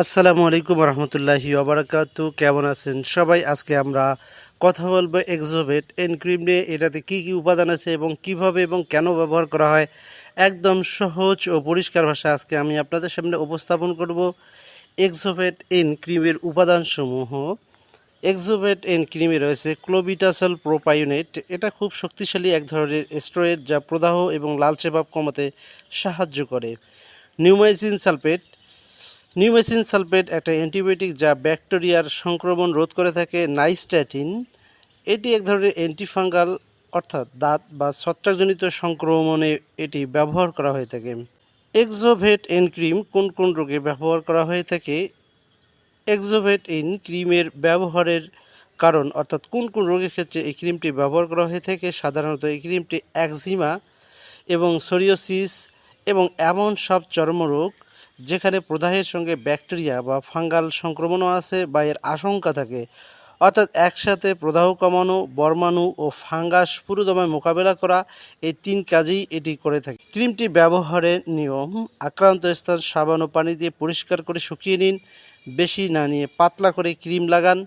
আসসালামু আলাইকুম রহমতুল্লাহি ওবরাকাতু কেমন আছেন সবাই? আজকে আমরা কথা বলব এক্সোভেট এনক্রিম নিয়ে। এটাতে কি কি উপাদান আছে এবং কীভাবে এবং কেন ব্যবহার করা হয়? একদম সহজ ও পরিষ্কার ভাষা আজকে আমি আপনাদের সামনে উপস্থাপন করব এক্সোভেট এন ক্রিমের উপাদানসমূহ। এক্সোভেট এন ক্রিমে রয়েছে ক্লোবিটাসল প্রোপায়োনেট এটা খুব শক্তিশালী এক ধরনের স্টেরয়েড যা প্রদাহ এবং লালচে ভাব কমাতে সাহায্য করে। নিউমাইসিন সালফেট নিউমেসিন সালফেট একটা অ্যান্টিবায়োটিক যা ব্যাকটেরিয়ার সংক্রমণ রোধ করে থাকে, নাইস্ট্যাটিন। এটি এক ধরনের অ্যান্টিফাঙ্গাল, অর্থাৎ দাঁত বা ছত্রাকজনিত সংক্রমণে এটি ব্যবহার করা হয়ে থাকে। এক্সোভেট এন ক্রিম কোন কোন রোগে ব্যবহার করা হয়ে থাকে? এক্সোভেট ইন ক্রিমের ব্যবহারের কারণ, অর্থাৎ কোন কোন রোগের ক্ষেত্রে এই ক্রিমটি ব্যবহার করা হয়ে থাকে? সাধারণত এই ক্রিমটি একজিমা এবং সোরিওসিস এবং এমন সব চর্মরোগ যেখানে প্রদাহের সঙ্গে ব্যাকটেরিয়া বা ফাঙ্গাল সংক্রমণও আছে বা এর আশঙ্কা থাকে। অর্থাৎ একসাথে প্রদাহ কমানো, বর্মাণু ও ফাঙ্গাস পুরোদমে মোকাবেলা করা, এই তিন কাজেই এটি করে থাকে। ক্রিমটি ব্যবহারের নিয়ম, আক্রান্ত স্থান সাবান ও পানি দিয়ে পরিষ্কার করে শুকিয়ে নিন, বেশি না নিয়ে পাতলা করে ক্রিম লাগান,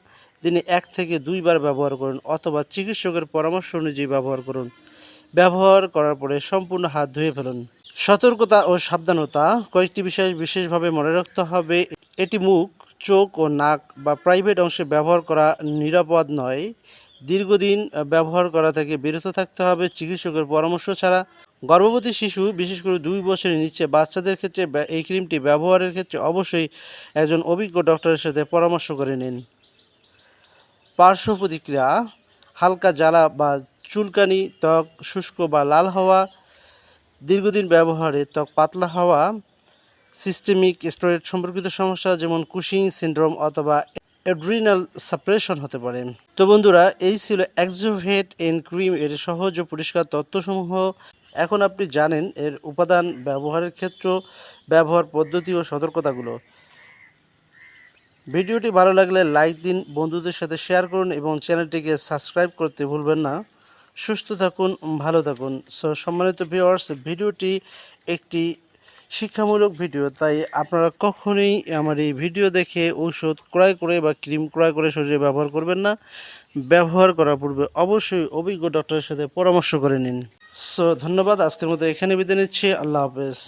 দিনে এক থেকে দুইবার ব্যবহার করুন অথবা চিকিৎসকের পরামর্শ অনুযায়ী ব্যবহার করুন। ব্যবহার করার পরে সম্পূর্ণ হাত ধুয়ে ফেলুন। সতর্কতা ও সাবধানতা কয়েকটি বিষয় বিশেষভাবে মনে রাখতে হবে। এটি মুখ, চোখ ও নাক বা প্রাইভেট অংশে ব্যবহার করা নিরাপদ নয়। দীর্ঘদিন ব্যবহার করা থেকে বিরত থাকতে হবে। চিকিৎসকের পরামর্শ ছাড়া গর্ভবতী শিশু, বিশেষ করে দুই বছরের নিচে বাচ্চাদের ক্ষেত্রে এই ক্রিমটি ব্যবহারের ক্ষেত্রে অবশ্যই একজন অভিজ্ঞ ডক্টরের সাথে পরামর্শ করে নিন। পার্শ্ব প্রতিক্রিয়া, হালকা জ্বালা বা চুলকানি, ত্বক শুষ্ক বা লাল হওয়া দীর্ঘদিন ব্যবহারে ত্বক পাতলা হওয়া সিস্টেমিক স্টোরেজ সম্পর্কিত সমস্যা যেমন কুশিং সিনড্রোম অথবা অ্যাড্রিনাল সাপ্রেশন হতে পারে। তো বন্ধুরা, এই ছিল এক্সোভেট এন ক্রিম এর সহজ ও পরিষ্কার তথ্যসমূহ। এখন আপনি জানেন এর উপাদান ব্যবহারের ক্ষেত্র, ব্যবহার পদ্ধতি ও সতর্কতাগুলো। ভিডিওটি ভালো লাগলে লাইক দিন, বন্ধুদের সাথে শেয়ার করুন এবং চ্যানেলটিকে সাবস্ক্রাইব করতে ভুলবেন না। সুস্থ থাকুন, ভালো থাকুন। সো সম্মানিত ভিউয়ার্স ভিডিওটি একটি শিক্ষামূলক ভিডিও, তাই আপনারা কখনোই আমার এই ভিডিও দেখে ঔষধ ক্রয় করে বা ক্রিম ক্রয় করে শরীরে ব্যবহার করবেন না। ব্যবহার করার পূর্বে অবশ্যই অভিজ্ঞ ডক্টরের সাথে পরামর্শ করে নিন। সো ধন্যবাদ, আজকের মতো এখানে বিদায় নিচ্ছি। আল্লাহ হাফেজ।